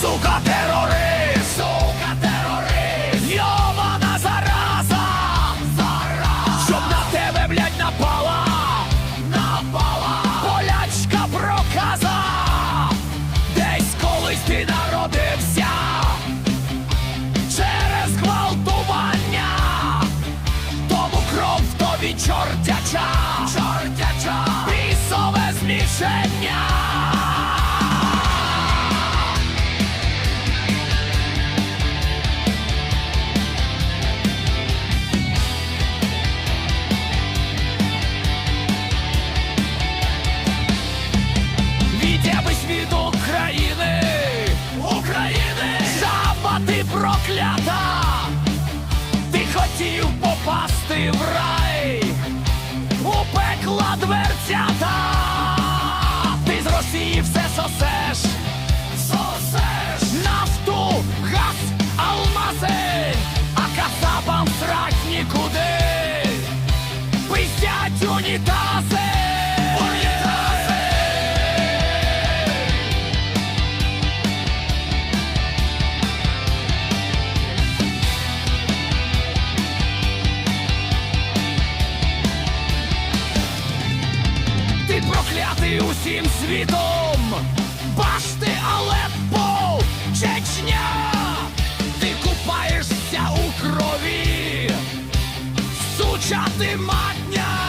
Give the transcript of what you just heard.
сука, терорист, сука, терорист, йована зараза, зараза, щоб на тебе, блядь, напала, напала, полячка проказа, десь колись ти народився, через гвалтування, тому кров тобі чортяча, чортяча, пісове змішення. Попасти в рай, у пекла дверцята, ти з Росії все сосеш, сосеш нафту, газ, алмази, а касабам срать нікуди, пиздять унітази. Унітази! проклятий усім світом. Башти, Алеппо, Чечня, ти купаєшся у крові, суча ти матня.